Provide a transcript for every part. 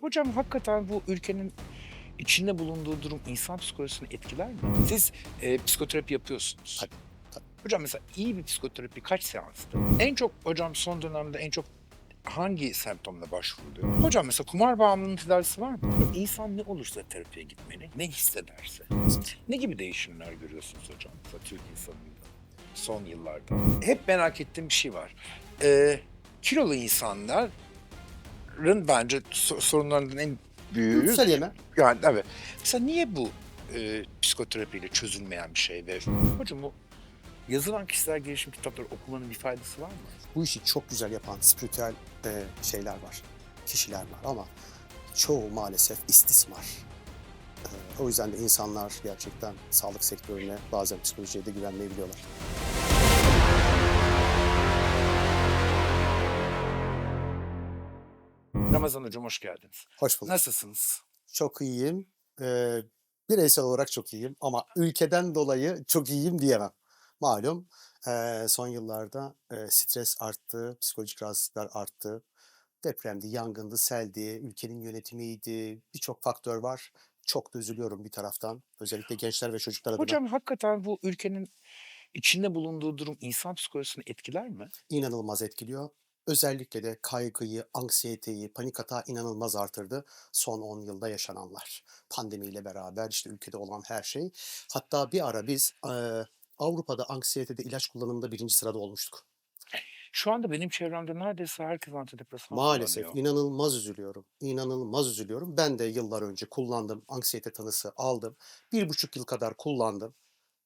Hocam hakikaten bu ülkenin içinde bulunduğu durum insan psikolojisini etkiler mi? Siz e, psikoterapi yapıyorsunuz. Tabii, tabii. Hocam mesela iyi bir psikoterapi kaç seanstır? En çok hocam son dönemde en çok hangi semptomla başvuruluyor? Hocam mesela kumar bağımlılığının tedavisi var mı? İnsan ne olursa terapiye gitmeli, ne hissederse. Ne gibi değişimler görüyorsunuz hocam mesela Türk insanında son yıllarda? Hep merak ettiğim bir şey var. Ee, kilolu insanların bence so- sorunlarından en büyüğü Duygusal yeme. yani evet. Mesela niye bu e, psikoterapiyle çözülmeyen bir şey ve hocam bu yazılan kişisel gelişim kitapları okumanın bir faydası var mı? Bu işi çok güzel yapan spiritüel e, şeyler var. Kişiler var ama çoğu maalesef istismar. E, o yüzden de insanlar gerçekten sağlık sektörüne bazen psikolojiye de güvenmeyebiliyorlar. Ramazan hocam hoş geldiniz. Hoş bulduk. Nasılsınız? Çok iyiyim. E, bireysel olarak çok iyiyim ama ülkeden dolayı çok iyiyim diyemem. Malum e, son yıllarda e, stres arttı, psikolojik rahatsızlıklar arttı. Depremdi, yangındı, seldi, ülkenin yönetimiydi, birçok faktör var. Çok da üzülüyorum bir taraftan. Özellikle gençler ve çocuklar adına. Hocam hakikaten bu ülkenin içinde bulunduğu durum insan psikolojisini etkiler mi? inanılmaz etkiliyor. Özellikle de kaygıyı, anksiyeteyi, panik atağı inanılmaz artırdı son 10 yılda yaşananlar. Pandemiyle beraber işte ülkede olan her şey. Hatta bir ara biz eee, Avrupa'da anksiyetede ilaç kullanımında birinci sırada olmuştuk. Şu anda benim çevremde neredeyse herkes antidepresan Maalesef kullanıyor. inanılmaz üzülüyorum. İnanılmaz üzülüyorum. Ben de yıllar önce kullandım. Anksiyete tanısı aldım. Bir buçuk yıl kadar kullandım.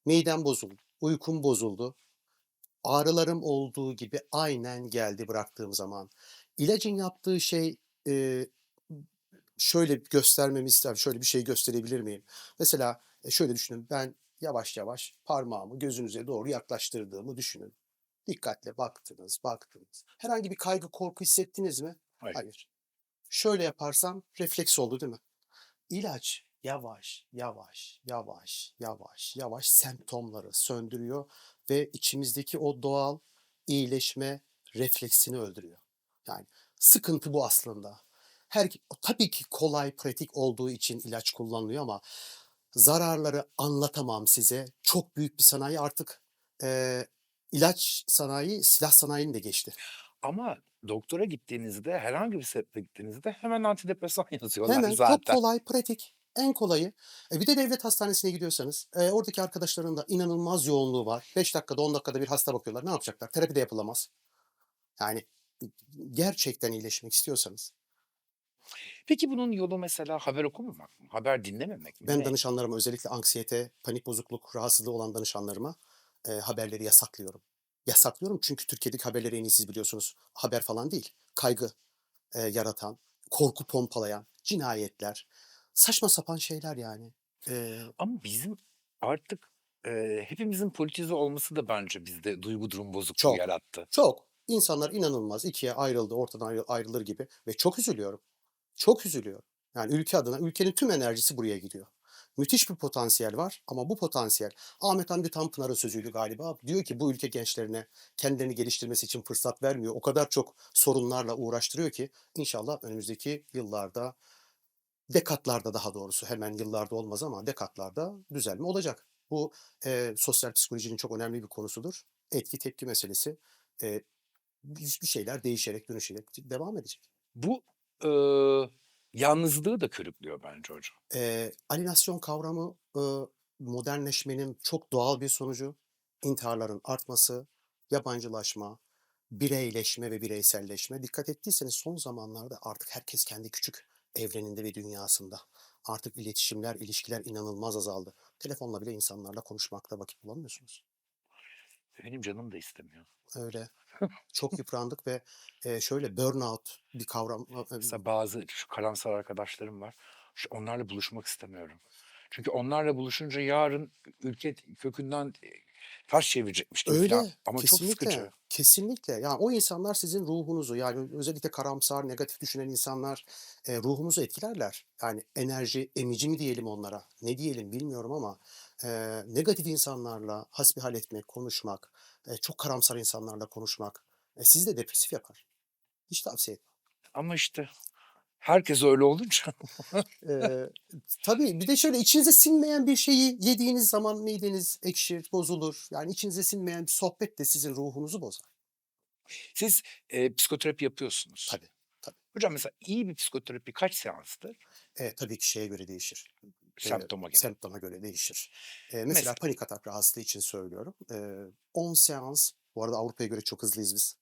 Midem bozuldu. Uykum bozuldu. Ağrılarım olduğu gibi aynen geldi bıraktığım zaman. İlacın yaptığı şey e, şöyle göstermemi ister. Şöyle bir şey gösterebilir miyim? Mesela e, şöyle düşünün. Ben yavaş yavaş parmağımı gözünüze doğru yaklaştırdığımı düşünün. Dikkatle baktınız, baktınız. Herhangi bir kaygı, korku hissettiniz mi? Hayır. Hayır. Şöyle yaparsam refleks oldu değil mi? İlaç yavaş, yavaş, yavaş, yavaş, yavaş semptomları söndürüyor ve içimizdeki o doğal iyileşme refleksini öldürüyor. Yani sıkıntı bu aslında. Her tabii ki kolay, pratik olduğu için ilaç kullanılıyor ama zararları anlatamam size. Çok büyük bir sanayi artık eee, ilaç sanayi silah sanayini de geçti. Ama doktora gittiğinizde herhangi bir sebeple gittiğinizde hemen antidepresan yazıyorlar Hemen çok zaten. kolay, pratik, en kolayı. E bir de devlet hastanesine gidiyorsanız e, oradaki arkadaşların da inanılmaz yoğunluğu var. 5 dakikada 10 dakikada bir hasta bakıyorlar. Ne yapacaklar? Terapi de yapılamaz. Yani gerçekten iyileşmek istiyorsanız Peki bunun yolu mesela haber okumamak mı? Haber dinlememek mi? ben Ne? danışanlarıma özellikle anksiyete, panik bozukluk, rahatsızlığı olan danışanlarıma e, haberleri yasaklıyorum. Yasaklıyorum çünkü Türkiye'deki haberleri en iyi siz biliyorsunuz. Haber falan değil. Kaygı e, yaratan, korku pompalayan, cinayetler, saçma sapan şeyler yani. E, Ama bizim artık e, hepimizin politize olması da bence bizde duygu durum bozukluğu Çok. yarattı. Çok. İnsanlar inanılmaz ikiye ayrıldı, ortadan ayrı- ayrılır gibi ve çok üzülüyorum. Çok üzülüyorum. Yani ülke adına, ülkenin tüm enerjisi buraya gidiyor. Müthiş bir potansiyel var ama bu potansiyel Ahmet Hamdi Tanpınar'ın sözüydü galiba. Diyor ki bu ülke gençlerine kendilerini geliştirmesi için fırsat vermiyor. O kadar çok sorunlarla uğraştırıyor ki inşallah önümüzdeki yıllarda, dekatlarda daha doğrusu hemen yıllarda olmaz ama dekatlarda düzelme olacak. Bu e, sosyal psikolojinin çok önemli bir konusudur. Etki tepki meselesi. E, bir şeyler değişerek, dönüşerek devam edecek. Bu e, yalnızlığı da körüklüyor bence hocam. Eee, alienasyon kavramı, ııı, modernleşmenin çok doğal bir sonucu. İntiharların artması, yabancılaşma, bireyleşme ve bireyselleşme. Dikkat ettiyseniz son zamanlarda artık herkes kendi küçük evreninde ve dünyasında. Artık iletişimler, ilişkiler inanılmaz azaldı. Telefonla bile insanlarla konuşmakta vakit bulamıyorsunuz. Benim canım da istemiyor. Öyle. Çok yıprandık ve eee, şöyle burnout bir kavram. Mesela bazı şu karamsar arkadaşlarım var. İşte onlarla buluşmak istemiyorum. Çünkü onlarla buluşunca yarın ülke kökünden taş çevirecekmiş gibi Öyle, falan. Ama çok kesinlikle, sıkıcı. kesinlikle. Yani o insanlar sizin ruhunuzu yani özellikle karamsar, negatif düşünen insanlar e, ruhunuzu etkilerler. Yani enerji emici mi diyelim onlara, ne diyelim bilmiyorum ama e, negatif insanlarla hasbihal etmek, konuşmak, e, çok karamsar insanlarla konuşmak e, sizi de depresif yapar. Hiç tavsiye etmem. Ama işte Herkes öyle olunca Eee, tabii bir de şöyle içinize sinmeyen bir şeyi yediğiniz zaman mideniz ekşir, bozulur. Yani içinize sinmeyen bir sohbet de sizin ruhunuzu bozar. siz, eee, psikoterapi yapıyorsunuz. Tabii, tabii. Hocam mesela iyi bir psikoterapi kaç seanstır? Eee, tabii ki şeye göre değişir. Semptoma göre. semptoma göre değişir. Eee, mesela Mesela? panik atak hasta için söylüyorum. Eee, 10 seans, bu arada Avrupa'ya göre çok hızlıyız biz.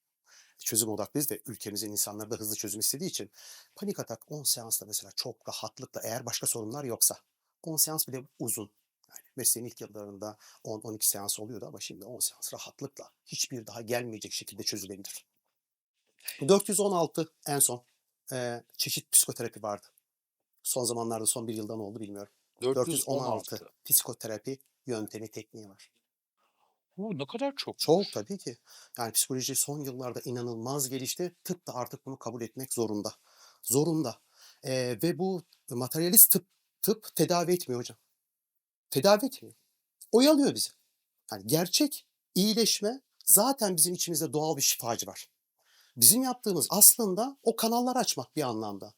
Çözüm odaklıyız ve ülkemizin insanları da hızlı çözüm istediği için panik atak 10 seansta mesela çok rahatlıkla eğer başka sorunlar yoksa 10 seans bile uzun. Yani mesleğin ilk yıllarında 10-12 seans oluyordu ama şimdi 10 seans rahatlıkla hiçbir daha gelmeyecek şekilde çözülebilir. 416 en son eee, çeşit psikoterapi vardı. Son zamanlarda son bir yıldan oldu bilmiyorum. 416 416. psikoterapi yöntemi tekniği var. U, ne kadar çok. Çok tabii ki. Yani psikoloji son yıllarda inanılmaz gelişti. Tıp da artık bunu kabul etmek zorunda. Zorunda. Eee, ve bu materyalist tıp tıp tedavi etmiyor hocam. Tedavi etmiyor. Oyalıyor bizi. Yani gerçek iyileşme zaten bizim içimizde doğal bir şifacı var. Bizim yaptığımız aslında o kanalları açmak bir anlamda.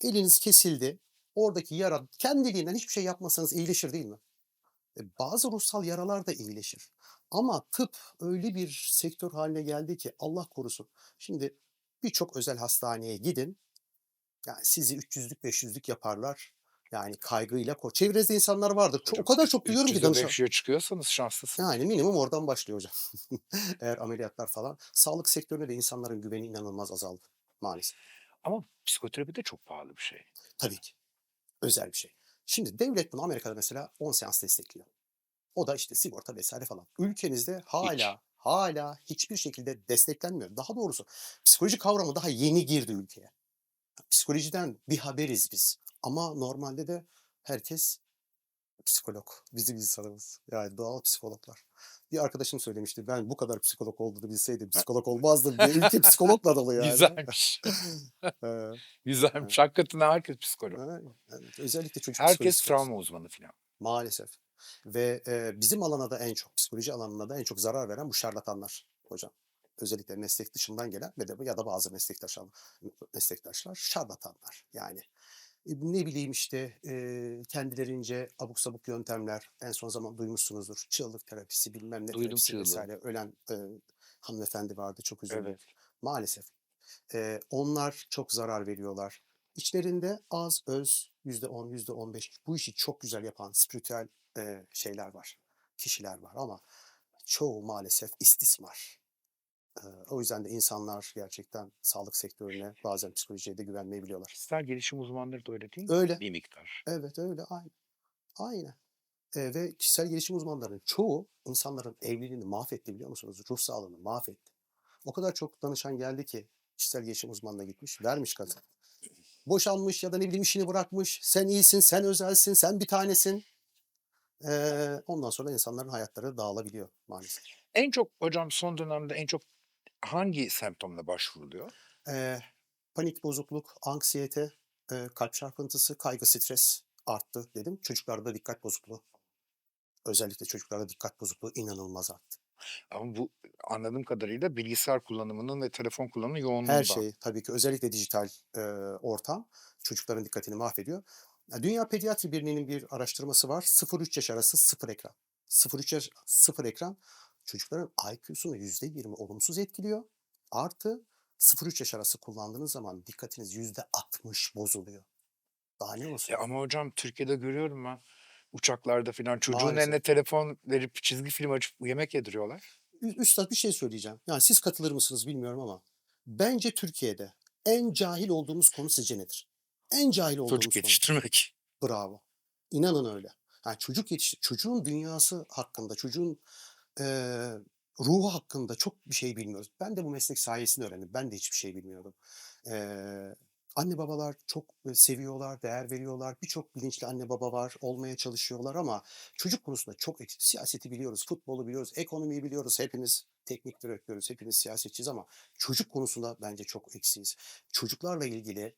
Eliniz kesildi. Oradaki yara kendiliğinden hiçbir şey yapmasanız iyileşir değil mi? E, bazı ruhsal yaralar da iyileşir. Ama tıp öyle bir sektör haline geldi ki Allah korusun. Şimdi birçok özel hastaneye gidin. Yani sizi 300'lük 500'lük yaparlar. Yani kaygıyla ko Çevrenizde insanlar vardır. Çok, o kadar çok duyuyorum ki 300'e danışan. 500'e çıkıyorsanız şanslısınız. Yani minimum oradan başlıyor hocam. Eğer ameliyatlar falan. Sağlık sektörüne de insanların güveni inanılmaz azaldı maalesef. Ama psikoterapi de çok pahalı bir şey. Tabii ki. Özel bir şey. Şimdi devlet bunu Amerika'da mesela 10 seans destekliyor. O da işte sigorta vesaire falan. Ülkemizde hala hala hiçbir şekilde desteklenmiyor. Daha doğrusu psikoloji kavramı daha yeni girdi ülkeye. Psikolojiden bir haberiz biz. Ama normalde de herkes psikolog. Bizim insanımız. Yani doğal psikologlar. Bir arkadaşım söylemişti. Ben bu kadar psikolog olduğunu bilseydim psikolog olmazdım diye. Ülke psikologla dolu yani. Güzelmiş. Güzelmiş. Hakikaten herkes psikolog. yani özellikle çocuk Herkes travma uzmanı falan. Maalesef. Ve e, bizim alana da en çok, psikoloji alanına da en çok zarar veren bu şarlatanlar hocam. Özellikle meslek dışından gelen ve de ya da bazı meslektaşlar, meslektaşlar şarlatanlar. Yani e, ne bileyim işte e, kendilerince abuk sabuk yöntemler en son zaman duymuşsunuzdur. Çığlık terapisi bilmem ne Duydum terapisi çığlığı. vesaire. Ölen e, hanımefendi vardı çok üzüldüm. Evet. Maalesef. Eee, onlar çok zarar veriyorlar. İçlerinde az, öz, %10, %15 bu işi çok güzel yapan spiritüel eee, şeyler var, kişiler var ama çoğu maalesef istismar. Eee, o yüzden de insanlar gerçekten sağlık sektörüne bazen psikolojiye de güvenmeyebiliyorlar. Kişisel gelişim uzmanları da öyle değil mi? Öyle. Bir miktar. Evet öyle aynı. Aynı. Eee, ve kişisel gelişim uzmanlarının çoğu insanların evliliğini mahvetti biliyor musunuz? Ruh sağlığını mahvetti. O kadar çok danışan geldi ki kişisel gelişim uzmanına gitmiş, vermiş kadın. Boşanmış ya da ne bileyim işini bırakmış. Sen iyisin, sen özelsin, sen bir tanesin. Eee, ondan sonra insanların hayatları dağılabiliyor maalesef. En çok hocam son dönemde en çok hangi semptomla başvuruluyor? Eee, panik bozukluk, anksiyete, eee, kalp çarpıntısı, kaygı, stres arttı dedim. Çocuklarda dikkat bozukluğu. Özellikle çocuklarda dikkat bozukluğu inanılmaz arttı. Ama bu anladığım kadarıyla bilgisayar kullanımının ve telefon kullanımının yoğunluğundan. Her şey tabii ki özellikle dijital eee, ortam çocukların dikkatini mahvediyor. Ya, Dünya Pediatri Birliği'nin bir araştırması var. 0-3 yaş arası sıfır ekran. 0-3 yaş sıfır ekran çocukların IQ'sunu %20 olumsuz etkiliyor. Artı 0-3 yaş arası kullandığınız zaman dikkatiniz %60 bozuluyor. Daha ne olsun? E ama hocam Türkiye'de görüyorum ben uçaklarda falan çocuğun Maalesef. eline telefon verip çizgi film açıp yemek yediriyorlar. Ü- Üstad bir şey söyleyeceğim. Yani siz katılır mısınız bilmiyorum ama bence Türkiye'de en cahil olduğumuz konu sizce nedir? En cahil olduğumuz Çocuk konu. yetiştirmek. Bravo. İnanın öyle. Yani çocuk yetiştir, çocuğun dünyası hakkında, çocuğun eee, ruhu hakkında çok bir şey bilmiyoruz. Ben de bu meslek sayesinde öğrendim. Ben de hiçbir şey bilmiyordum. Eee, anne babalar çok e, seviyorlar, değer veriyorlar. Birçok bilinçli anne baba var, olmaya çalışıyorlar ama çocuk konusunda çok eksik. Siyaseti biliyoruz, futbolu biliyoruz, ekonomiyi biliyoruz. Hepimiz teknik direktörüz, hepimiz siyasetçiyiz ama çocuk konusunda bence çok eksiyiz. Çocuklarla ilgili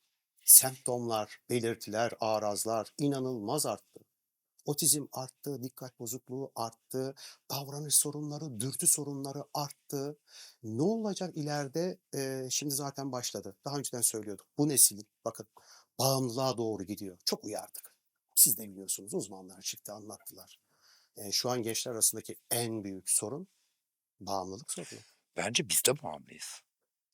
semptomlar, belirtiler, arazlar inanılmaz arttı. Otizm arttı, dikkat bozukluğu arttı, davranış sorunları, dürtü sorunları arttı. Ne olacak ileride? Eee, şimdi zaten başladı. Daha önceden söylüyorduk. Bu neslin, bakın bağımlılığa doğru gidiyor. Çok uyardık. Siz de biliyorsunuz uzmanlar çıktı anlattılar. Eee, şu an gençler arasındaki en büyük sorun bağımlılık sorunu. Bence biz de bağımlıyız.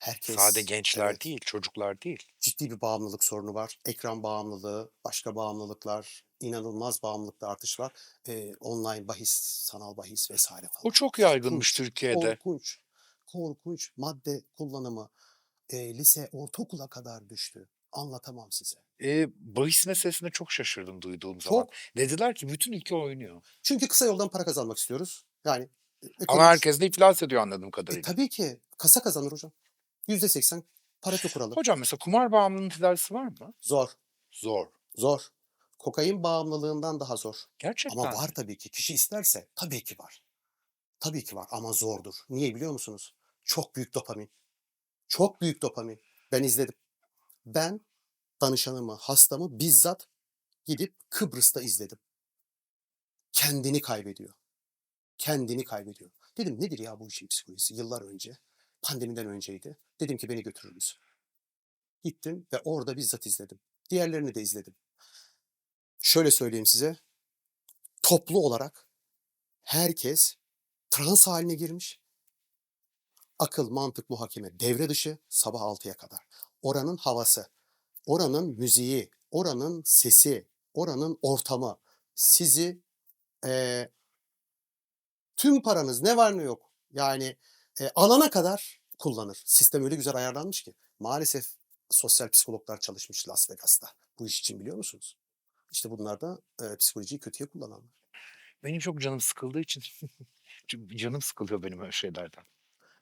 Herkes Sade gençler evet, değil, çocuklar değil. ciddi bir bağımlılık sorunu var. Ekran bağımlılığı, başka bağımlılıklar, inanılmaz bağımlılıkta artış var. Eee, online bahis, sanal bahis vesaire O falan. çok yaygınmış Korkunç, Türkiye'de. korkunç, korkunç madde kullanımı eee, lise, ortaokula kadar düştü. Anlatamam size. Eee, bahis meselesinde çok şaşırdım duyduğum zaman. Çok. Dediler ki bütün ülke oynuyor. Çünkü kısa yoldan para kazanmak istiyoruz. Yani e Ama herkes de iflas ediyor anladığım E, kadarıyla. tabii ki. Kasa kazanır hocam. %80 Pareto kuralı. Hocam mesela kumar bağımlılığının tedavisi var mı? Zor, Zor. zor. Kokain bağımlılığından daha zor. Ama Gerçekten var mi? tabii ki. Kişi isterse tabii ki var. Tabii ki var ama zordur. Niye biliyor musunuz? Çok büyük dopamin. Çok büyük dopamin. Ben izledim. Ben danışanımı, hastamı bizzat gidip Kıbrıs'ta izledim. Kendini kaybediyor. Kendini kaybediyor. Dedim nedir ya bu işin psikolojisi? Yıllar önce, pandemiden önceydi. Dedim ki beni götürür müsün? Gittim ve orada bizzat izledim. Diğerlerini de izledim. Şöyle söyleyeyim size. Toplu olarak herkes trans haline girmiş. Akıl, mantık, muhakeme devre dışı sabah 6'ya kadar. Oranın havası, oranın müziği, oranın sesi, oranın ortamı sizi eee, tüm paranız ne var ne yok yani e, alana kadar kullanır. Sistem öyle güzel ayarlanmış ki. Maalesef sosyal psikologlar çalışmış Las Vegas'ta. Bu iş için biliyor musunuz? İşte bunlar da e, psikolojiyi kötüye kullananlar. Benim çok canım sıkıldığı için canım sıkılıyor benim öyle şeylerden.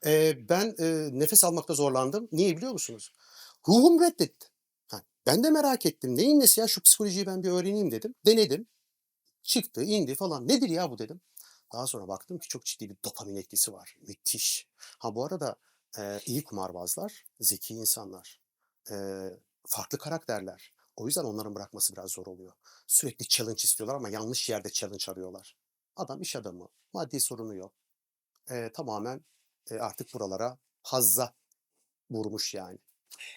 Eee, ben, eee, nefes almakta zorlandım. Niye biliyor musunuz? Ruhum reddetti. Ha, ben de merak ettim. Neyin nesi ya? Şu psikolojiyi ben bir öğreneyim dedim. Denedim. Çıktı, indi falan. Nedir ya bu dedim. Daha sonra baktım ki çok ciddi bir dopamin etkisi var. Müthiş. Ha bu arada eee, iyi kumarbazlar, zeki insanlar, eee, farklı karakterler. O yüzden onların bırakması biraz zor oluyor. Sürekli challenge istiyorlar ama yanlış yerde challenge arıyorlar. Adam iş adamı, maddi sorunu yok. Eee, tamamen e, artık buralara hazza vurmuş yani.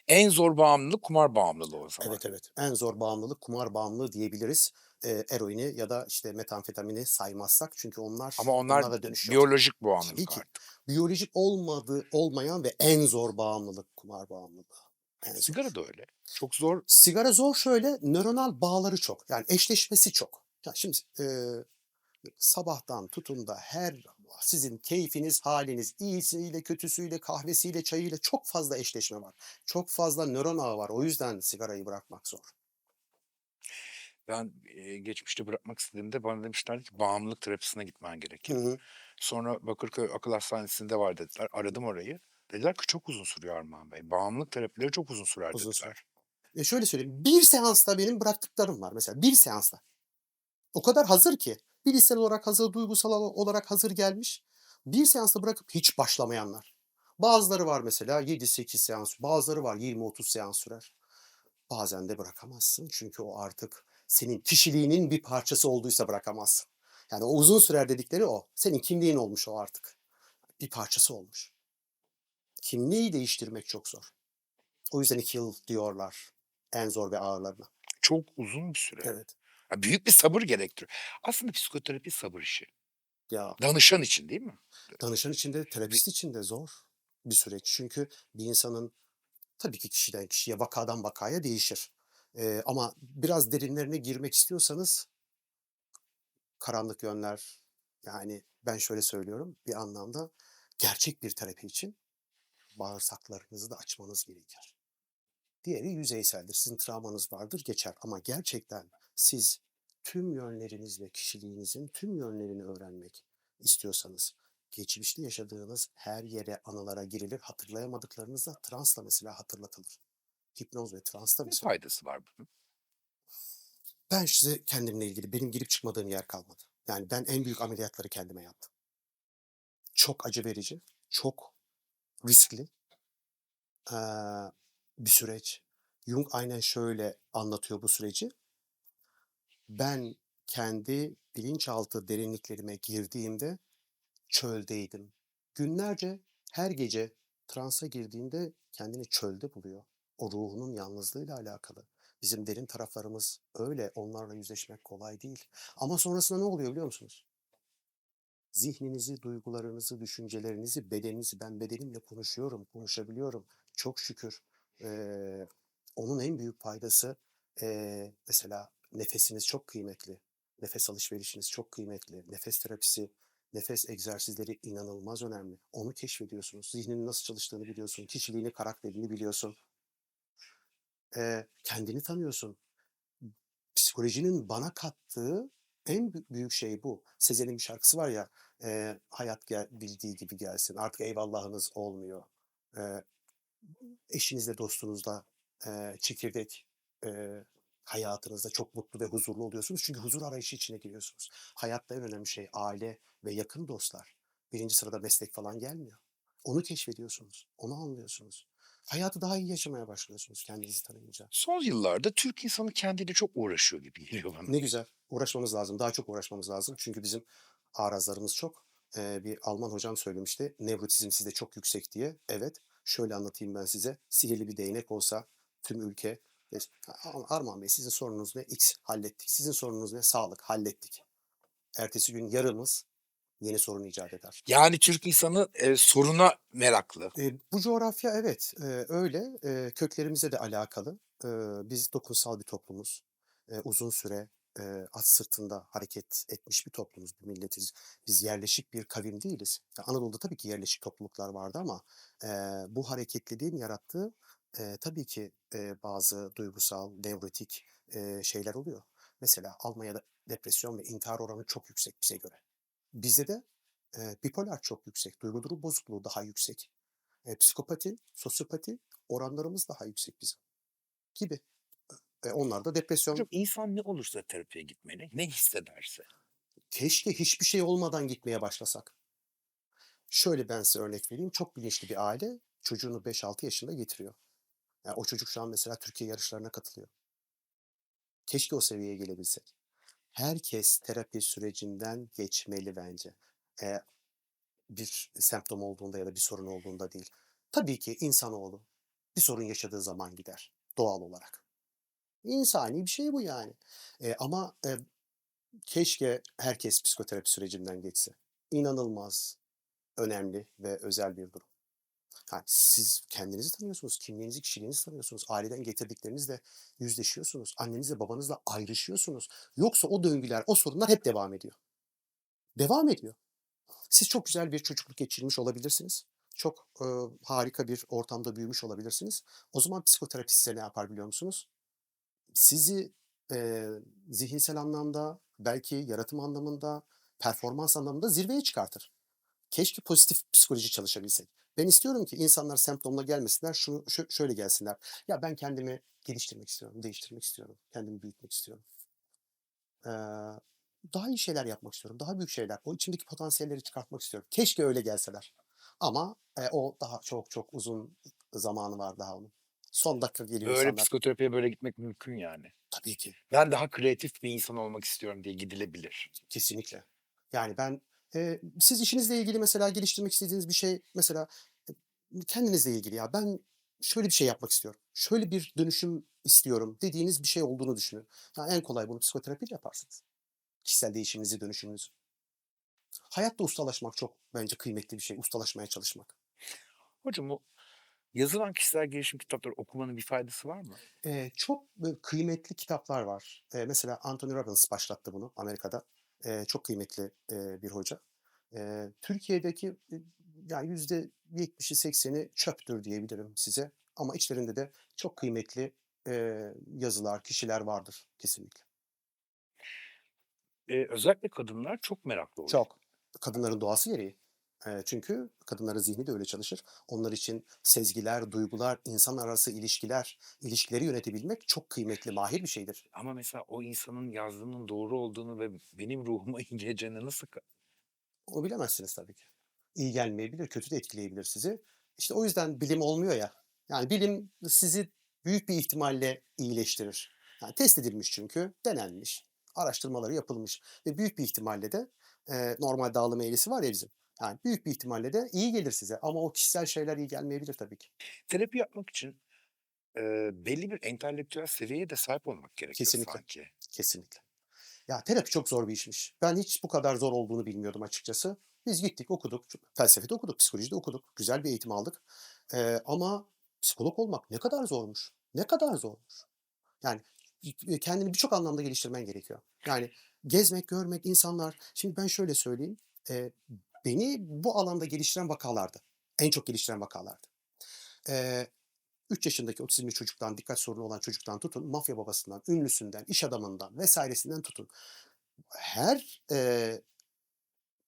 En zor bağımlılık kumar bağımlılığı o zaman. Evet evet. En zor bağımlılık kumar bağımlılığı diyebiliriz. Eee, eroini ya da işte metamfetamini saymazsak çünkü onlar Ama onlar onlara dönüş yok. biyolojik Tabii ki. artık. Biyolojik olmadığı olmayan ve en zor bağımlılık kumar bağımlılığı. Zor. Sigara da öyle. Çok zor. Sigara zor şöyle nöronal bağları çok. Yani eşleşmesi çok. Ya şimdi eee, sabahtan tutun da her sizin keyfiniz, haliniz iyisiyle, kötüsüyle, kahvesiyle, çayıyla çok fazla eşleşme var. Çok fazla nöron ağı var. O yüzden sigarayı bırakmak zor. Ben eee, geçmişte bırakmak istediğimde bana demişlerdi ki bağımlılık terapisine gitmen Hı gerekir. hı. Sonra Bakırköy Akıl Hastanesi'nde var dediler. Aradım orayı. Dediler ki çok uzun sürüyor Armağan Bey. Bağımlılık terapileri çok uzun sürer Uzun sürer. dediler. E şöyle söyleyeyim. Bir seansta benim bıraktıklarım var. Mesela bir seansta. O kadar hazır ki. Bilişsel olarak hazır, duygusal olarak hazır gelmiş. Bir seansta bırakıp hiç başlamayanlar. Bazıları var mesela 7-8 seans, bazıları var 20-30 seans sürer. Bazen de bırakamazsın çünkü o artık senin kişiliğinin bir parçası olduysa bırakamazsın. Yani o uzun sürer dedikleri o. Senin kimliğin olmuş o artık. Bir parçası olmuş. Kimliği değiştirmek çok zor. O yüzden iki yıl diyorlar en zor ve ağırlarına. Çok uzun bir süre. Evet. Ya büyük bir sabır gerektiriyor. Aslında psikoterapi sabır işi. Ya Danışan için değil mi? danışan için de terapist için de zor bir süreç. Çünkü bir insanın tabii ki kişiden kişiye, vakadan vakaya değişir. Ee, ama biraz derinlerine girmek istiyorsanız karanlık yönler yani ben şöyle söylüyorum bir anlamda gerçek bir terapi için bağırsaklarınızı da açmanız gerekir. Diğeri yüzeyseldir. Sizin travmanız vardır geçer ama gerçekten siz tüm yönlerinizle kişiliğinizin tüm yönlerini öğrenmek istiyorsanız geçmişte yaşadığınız her yere anılara girilir. Hatırlayamadıklarınız da transla mesela hatırlatılır. Hipnoz ve transta Ne mesela. faydası var bunun? Ben size kendimle ilgili benim girip çıkmadığım yer kalmadı. Yani ben en büyük ameliyatları kendime yaptım. Çok acı verici, çok riskli eee, bir süreç. Jung aynen şöyle anlatıyor bu süreci. Ben kendi bilinçaltı derinliklerime girdiğimde çöldeydim. Günlerce her gece transa girdiğinde kendini çölde buluyor. O ruhunun yalnızlığıyla alakalı. Bizim derin taraflarımız öyle. Onlarla yüzleşmek kolay değil. Ama sonrasında ne oluyor biliyor musunuz? Zihninizi, duygularınızı, düşüncelerinizi, bedeninizi ben bedenimle konuşuyorum, konuşabiliyorum. Çok şükür. Eee, onun en büyük faydası eee, mesela nefesiniz çok kıymetli. Nefes alışverişiniz çok kıymetli. Nefes terapisi, nefes egzersizleri inanılmaz önemli. Onu keşfediyorsunuz. Zihninin nasıl çalıştığını biliyorsun. Kişiliğini, karakterini biliyorsun. Eee, kendini tanıyorsun. Psikolojinin bana kattığı en bü- büyük şey bu. Sezen'in bir şarkısı var ya, eee, hayat gel, bildiği gibi gelsin. Artık eyvallahınız olmuyor. Eee, eşinizle, dostunuzla eee, çekirdek eee, hayatınızda çok mutlu ve huzurlu oluyorsunuz. Çünkü huzur arayışı içine giriyorsunuz. Hayatta en önemli şey aile ve yakın dostlar. Birinci sırada meslek falan gelmiyor. Onu keşfediyorsunuz. Onu anlıyorsunuz. Hayatı daha iyi yaşamaya başlıyorsunuz kendinizi tanıyınca. Son yıllarda Türk insanı kendiyle çok uğraşıyor gibi geliyor bana. Ne güzel. Uğraşmamız lazım. Daha çok uğraşmamız lazım. Çünkü bizim arazlarımız çok. Eee, bir Alman hocam söylemişti. Nevrotizm sizde çok yüksek diye. Evet. Şöyle anlatayım ben size. Sihirli bir değnek olsa tüm ülke "A- Armağan Bey sizin sorununuz ne? X hallettik. Sizin sorununuz ne? Sağlık hallettik. Ertesi gün yarımız yeni sorun icat eder. Yani Türk insanı e, soruna meraklı. Eee, bu coğrafya evet, eee, öyle. Eee, köklerimize de alakalı. Eee, biz dokunsal bir toplumuz. Eee, uzun süre, eee, at sırtında hareket etmiş bir toplumuz, bir milletiz. Biz yerleşik bir kavim değiliz. Ya, Anadolu'da tabii ki yerleşik topluluklar vardı ama, eee, bu hareketliliğin yarattığı, eee, tabii ki, eee, bazı duygusal, nevrotik, eee, şeyler oluyor. Mesela Almanya'da depresyon ve intihar oranı çok yüksek bize göre. Bizde de, eee, bipolar çok yüksek, duygu durum bozukluğu daha yüksek. Eee, psikopati, sosyopati oranlarımız daha yüksek bizim gibi. Eee, onlarda depresyon Hocam insan ne olursa terapiye gitmeli, ne hissederse. Keşke hiçbir şey olmadan gitmeye başlasak. Şöyle ben size örnek vereyim. Çok bilinçli bir aile çocuğunu 5-6 yaşında getiriyor. Yani o çocuk şu an mesela Türkiye yarışlarına katılıyor. Keşke o seviyeye gelebilsek. Herkes terapi sürecinden geçmeli bence. Eee, bir semptom olduğunda ya da bir sorun olduğunda değil. Tabii ki insanoğlu bir sorun yaşadığı zaman gider doğal olarak. İnsani bir şey bu yani. Eee, ama eee, keşke herkes psikoterapi sürecinden geçse. İnanılmaz önemli ve özel bir durum. Ha, siz kendinizi tanıyorsunuz, kimliğinizi, kişiliğinizi tanıyorsunuz. Aileden getirdiklerinizle yüzleşiyorsunuz. Annenizle, babanızla ayrışıyorsunuz. Yoksa o döngüler, o sorunlar hep devam ediyor. Devam ediyor. Siz çok güzel bir çocukluk geçirmiş olabilirsiniz. Çok e, harika bir ortamda büyümüş olabilirsiniz. O zaman psikoterapist size ne yapar biliyor musunuz? Sizi e, zihinsel anlamda, belki yaratım anlamında, performans anlamında zirveye çıkartır. Keşke pozitif psikoloji çalışabilsek. Ben istiyorum ki insanlar semptomla gelmesinler, şunu şö- şöyle gelsinler. Ya ben kendimi geliştirmek istiyorum, değiştirmek istiyorum, kendimi büyütmek istiyorum. Ee, daha iyi şeyler yapmak istiyorum, daha büyük şeyler. O içimdeki potansiyelleri çıkartmak istiyorum. Keşke öyle gelseler. Ama e, o daha çok çok uzun zamanı var daha onun. Son dakika geliyor Böyle insanlar. psikoterapiye böyle gitmek mümkün yani. Tabii ki. Ben daha kreatif bir insan olmak istiyorum diye gidilebilir. Kesinlikle. Yani ben siz işinizle ilgili mesela geliştirmek istediğiniz bir şey mesela e, kendinizle ilgili ya ben şöyle bir şey yapmak istiyorum. Şöyle bir dönüşüm istiyorum dediğiniz bir şey olduğunu düşünün. Ya en kolay bunu psikoterapiyle yaparsınız. Kişisel değişiminizi, dönüşümünüzü. Hayatta ustalaşmak çok bence kıymetli bir şey. Ustalaşmaya çalışmak. Hocam o yazılan kişisel gelişim kitapları okumanın bir faydası var mı? Eee, çok kıymetli kitaplar var. Eee, mesela Anthony Robbins başlattı bunu Amerika'da. Eee, çok kıymetli eee, bir hoca. Eee, Türkiye'deki e, yani yüzde 70'i 80'i çöptür diyebilirim size. Ama içlerinde de çok kıymetli eee, yazılar, kişiler vardır kesinlikle. Ee, özellikle kadınlar çok meraklı oluyor. Çok. Kadınların doğası gereği. Çünkü kadınların zihni de öyle çalışır. Onlar için sezgiler, duygular, insan arası ilişkiler, ilişkileri yönetebilmek çok kıymetli, mahir bir şeydir. Ama mesela o insanın yazdığının doğru olduğunu ve benim ruhuma iyi geleceğini nasıl... Onu bilemezsiniz tabii ki. İyi gelmeyebilir, kötü de etkileyebilir sizi. İşte o yüzden bilim olmuyor ya. Yani bilim sizi büyük bir ihtimalle iyileştirir. Yani test edilmiş çünkü, denenmiş, araştırmaları yapılmış ve büyük bir ihtimalle de e, normal dağılım eğrisi var ya bizim. Yani büyük bir ihtimalle de iyi gelir size ama o kişisel şeyler iyi gelmeyebilir tabii ki. Terapi yapmak için eee, belli bir entelektüel seviyeye de sahip olmak gerekiyor Kesinlikle. sanki. Kesinlikle. Ya terapi çok zor bir işmiş. Ben hiç bu kadar zor olduğunu bilmiyordum açıkçası. Biz gittik, okuduk. Felsefede okuduk, psikolojide okuduk. Güzel bir eğitim aldık. Eee, ama psikolog olmak ne kadar zormuş. Ne kadar zormuş. Yani kendini birçok anlamda geliştirmen gerekiyor. Yani gezmek, görmek, insanlar Şimdi ben şöyle söyleyeyim, eee, beni bu alanda geliştiren vakalardı. En çok geliştiren vakalardı. Eee, 3 yaşındaki otizmli çocuktan, dikkat sorunu olan çocuktan tutun, mafya babasından, ünlüsünden, iş adamından vs.sinden tutun. Her, eee,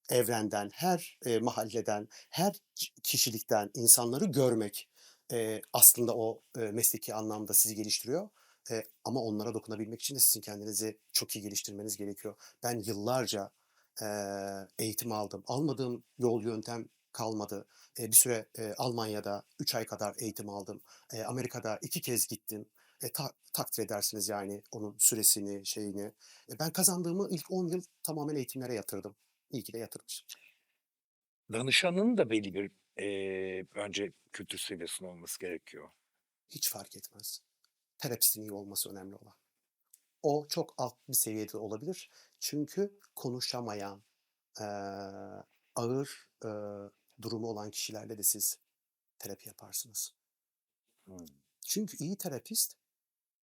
evrenden, her, eee, mahalleden, her kişilikten insanları görmek, eee, aslında o, eee, mesleki anlamda sizi geliştiriyor. Eee, ama onlara dokunabilmek için de sizin kendinizi çok iyi geliştirmeniz gerekiyor. Ben yıllarca, eee, eğitim aldım. Almadığım yol, yöntem kalmadı. Eee, bir süre, eee, Almanya'da 3 ay kadar eğitim aldım. Eee, Amerika'da 2 kez gittim. E, ta takdir edersiniz yani onun süresini, şeyini. E, ben kazandığımı ilk 10 yıl tamamen eğitimlere yatırdım. İyi ki de yatırmışım. Danışanın da belli bir, eee, bence kültür seviyesinde olması gerekiyor. Hiç fark etmez. Terapistin iyi olması önemli olan. O çok alt bir seviyede olabilir. Çünkü konuşamayan, eee, ağır, eee, durumu olan kişilerle de siz terapi yaparsınız. Hımm. Çünkü iyi terapist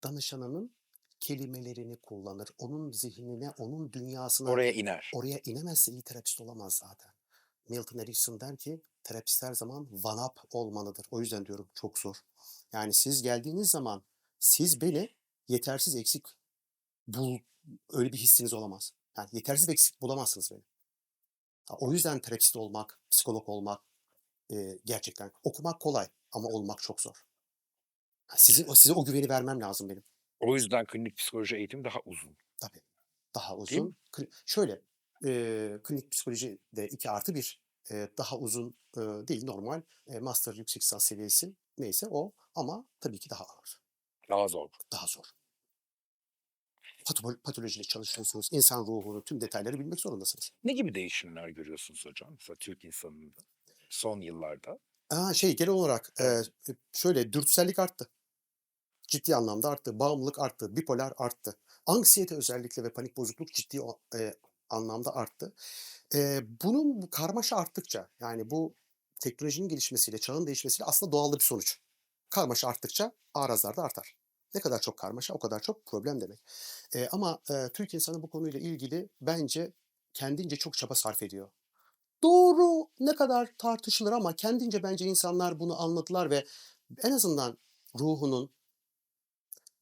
danışanının kelimelerini kullanır. Onun zihnine, onun dünyasına Oraya iner. oraya inemezse iyi terapist olamaz zaten. Milton Erickson der ki terapist her zaman one up olmalıdır. O yüzden diyorum çok zor. Yani siz geldiğiniz zaman siz beni yetersiz, eksik bul öyle bir hissiniz olamaz. Yani yetersiz ve eksik bulamazsınız beni. O yüzden terapist olmak, psikolog olmak, eee, gerçekten okumak kolay ama olmak çok zor. Sizin size o güveni vermem lazım benim. O yüzden klinik psikoloji eğitimi daha uzun. Tabii. Daha uzun. Kli şöyle, eee, klinik psikoloji de 2+1 eee, daha uzun, ııı, değil normal, eee, master yüksek lisans seviyesi neyse o ama tabii ki daha ağır. Daha zor. Daha zor. Patolo patolojiyle çalışıyorsunuz. İnsan ruhunu, tüm detayları bilmek zorundasınız. Ne gibi değişimler görüyorsunuz hocam? Mesela Türk insanında son yıllarda? Aaa, şey genel olarak, eee, şöyle dürtüsellik arttı. Ciddi anlamda arttı. Bağımlılık arttı. Bipolar arttı. Anksiyete özellikle ve panik bozukluk ciddi eee, anlamda arttı. Eee, bunun bu karmaşa arttıkça yani bu teknolojinin gelişmesiyle, çağın değişmesiyle aslında doğal bir sonuç. Karmaşa arttıkça arazlar da artar. Ne kadar çok karmaşa o kadar çok problem demek. Eee, ama, eee, Türk insanı bu konuyla ilgili bence kendince çok çaba sarf ediyor. Doğru ne kadar tartışılır ama kendince bence insanlar bunu anladılar ve en azından ruhunun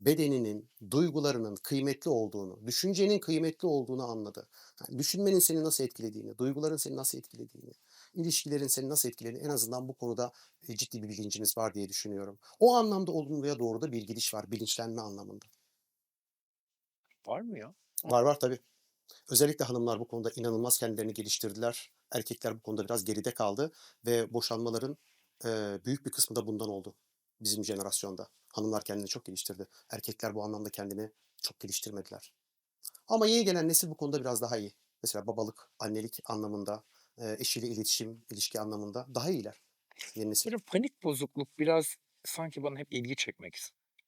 bedeninin, duygularının kıymetli olduğunu, düşüncenin kıymetli olduğunu anladı. Yani düşünmenin seni nasıl etkilediğini, duyguların seni nasıl etkilediğini, ilişkilerin seni nasıl etkilediğini en azından bu konuda, eee, ciddi bir bilinciniz var diye düşünüyorum. O anlamda olumluya doğru da bir gidiş var, bilinçlenme anlamında. Var mı ya? Var, var tabii. Özellikle hanımlar bu konuda inanılmaz kendilerini geliştirdiler. Erkekler bu konuda biraz geride kaldı ve boşanmaların, eee, büyük bir kısmı da bundan oldu bizim jenerasyonda. Hanımlar kendini çok geliştirdi. Erkekler bu anlamda kendini çok geliştirmediler. Ama yeni gelen nesil bu konuda biraz daha iyi. Mesela babalık, annelik anlamında, eee, eşiyle iletişim, ilişki anlamında daha iyiler yeni nesil. Böyle panik bozukluk biraz sanki bana hep ilgi çekmek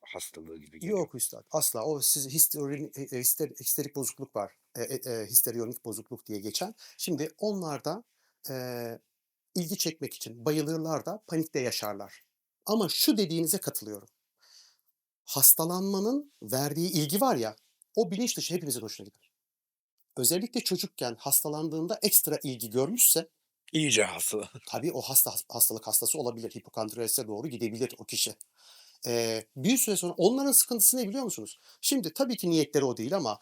hastalığı gibi geliyor. Yok üstad, asla. O siz histerin eee, hister histerik bozukluk var. Eee, eee, histerionik bozukluk diye geçen. Şimdi onlar da, eee, ilgi çekmek için bayılırlar da panikte yaşarlar. Ama şu dediğinize katılıyorum. Hastalanmanın verdiği ilgi var ya, o bilinç dışı hepimizin hoşuna gider. Özellikle çocukken hastalandığında ekstra ilgi görmüşse İyice hasta. tabii o hasta hastalık hastası olabilir. Hipokondriyasise doğru gidebilir o kişi. Eee, bir süre sonra onların sıkıntısı ne biliyor musunuz? Şimdi tabii ki niyetleri o değil ama,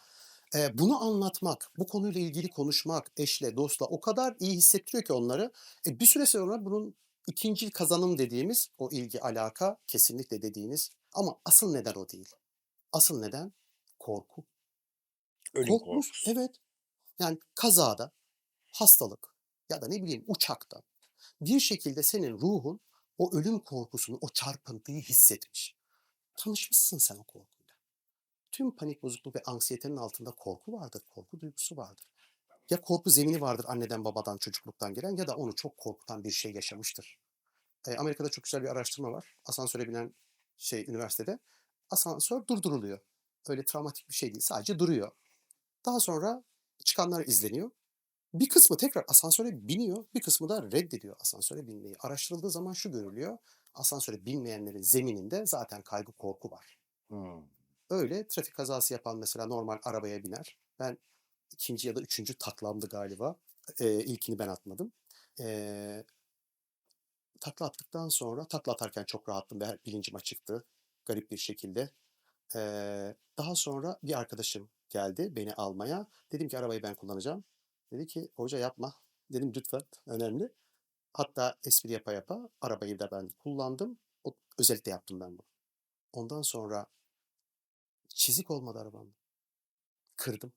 eee, bunu anlatmak, bu konuyla ilgili konuşmak eşle, dostla o kadar iyi hissettiriyor ki onları. E, bir süre sonra bunun ikincil kazanım dediğimiz o ilgi, alaka kesinlikle dediğiniz ama asıl neden o değil. Asıl neden korku. Ölüm Korkmuş korkusu. Evet. Yani kazada, hastalık ya da ne bileyim uçakta bir şekilde senin ruhun o ölüm korkusunu, o çarpıntıyı hissetmiş. Tanışmışsın sen o korkuyla. Tüm panik bozukluk ve anksiyetenin altında korku vardır, korku duygusu vardır. Ya korku zemini vardır anneden, babadan, çocukluktan gelen ya da onu çok korkutan bir şey yaşamıştır. Eee, Amerika'da çok güzel bir araştırma var. Asansöre binen şey üniversitede. Asansör durduruluyor. Öyle travmatik bir şey değil. Sadece duruyor. Daha sonra çıkanlar izleniyor. Bir kısmı tekrar asansöre biniyor. Bir kısmı da reddediyor asansöre binmeyi. Araştırıldığı zaman şu görülüyor. Asansöre binmeyenlerin zemininde zaten kaygı korku var. Hmm. Öyle trafik kazası yapan mesela normal arabaya biner. Ben ikinci ya da üçüncü taklamdı galiba. Ee, ilkini ben atmadım. Ee, takla attıktan sonra takla atarken çok rahattım ve bilincim açıktı. Garip bir şekilde. Ee, daha sonra bir arkadaşım geldi beni almaya. Dedim ki arabayı ben kullanacağım. Dedi ki hoca yapma. Dedim lütfen önemli. Hatta espri yapa yapa arabayı da ben kullandım. O, özellikle yaptım ben bunu. Ondan sonra çizik olmadı arabamda. Kırdım.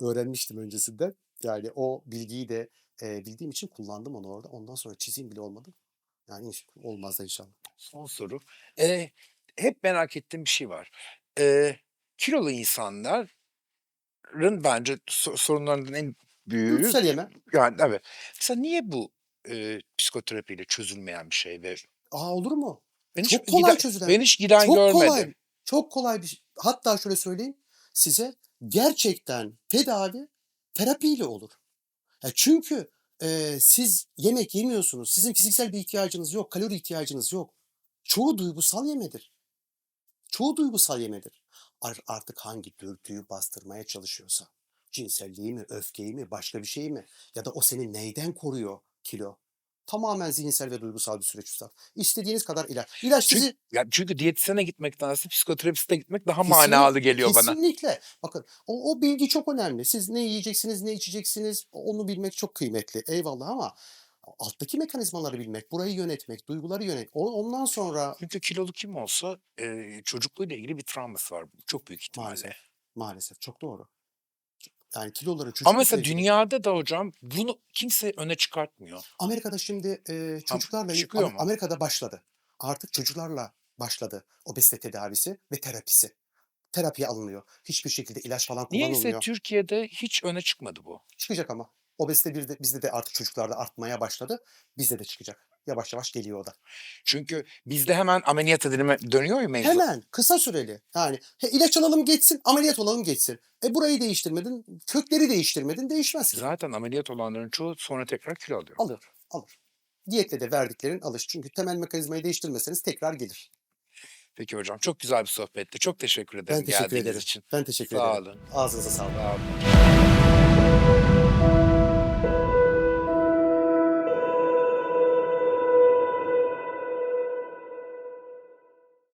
Öğrenmiştim öncesinden. Yani o bilgiyi de e, bildiğim için kullandım onu orada. Ondan sonra çizim bile olmadı. Yani olmaz da inşallah. Son soru. Ee, hep merak ettiğim bir şey var. Ee, kilolu insanların bence so- sorunlarından en büyüğü Dürtüsel yeme. yani evet. Mesela niye bu e, psikoterapiyle çözülmeyen bir şey ve Aa olur mu? ben hiç Çok kolay giden, çözülen. ben hiç giden Çok görmedim. kolay. Çok kolay bir şey. Hatta şöyle söyleyeyim size gerçekten tedavi terapiyle olur. Ya çünkü e, siz yemek yemiyorsunuz. Sizin fiziksel bir ihtiyacınız yok. Kalori ihtiyacınız yok. Çoğu duygusal yemedir. Çoğu duygusal yemedir. Ar- Artık hangi dürtüyü bastırmaya çalışıyorsa. Cinselliği mi, öfkeyi mi, başka bir şey mi? Ya da o seni neyden koruyor kilo? Tamamen zihinsel ve duygusal bir süreç üstad. İstediğiniz kadar ilaç. İlaç Çünkü, sizi ya çünkü diyetisyene gitmektense psikoterapiste gitmek daha Kesinlikle- manalı geliyor bana. Kesinlikle. Bakın o, o bilgi çok önemli. Siz ne yiyeceksiniz, ne içeceksiniz onu bilmek çok kıymetli. Eyvallah ama alttaki mekanizmaları bilmek, burayı yönetmek, duyguları yönet. o- Ondan sonra Çünkü kilolu kim olsa e, çocukluğuyla ilgili bir travması var. Çok büyük ihtimalle. maalesef, maalesef çok doğru. Yani kiloların Ama çocuklukla mesela ilgili- dünyada da hocam bunu kimse öne çıkartmıyor. Amerika'da şimdi e, çocuklarla mu? Amerika'da başladı. Artık çocuklarla başladı obezite tedavisi ve terapisi. Terapiye alınıyor. Hiçbir şekilde ilaç falan Niyeyse kullanılmıyor. Türkiye'de hiç öne çıkmadı bu. Çıkacak ama. Obezite bir de, bizde de artık çocuklarda artmaya başladı. Bizde de çıkacak. Yavaş yavaş geliyor o da. Çünkü bizde hemen ameliyat edilme dönüyor ya mevzu. Hemen kısa süreli. Yani he, ilaç alalım geçsin, ameliyat olalım geçsin. E burayı değiştirmedin, kökleri değiştirmedin, değişmez ki. Zaten ameliyat olanların çoğu sonra tekrar kilo alıyor. Alır, alır. Diyetle de verdiklerin alır. Çünkü temel mekanizmayı değiştirmeseniz tekrar gelir. Peki hocam çok güzel bir sohbetti. Çok teşekkür ederim Ben teşekkür ederim. için. Ben teşekkür Sağ ederim. olun. Ağzınıza sağlık. Sağ olun.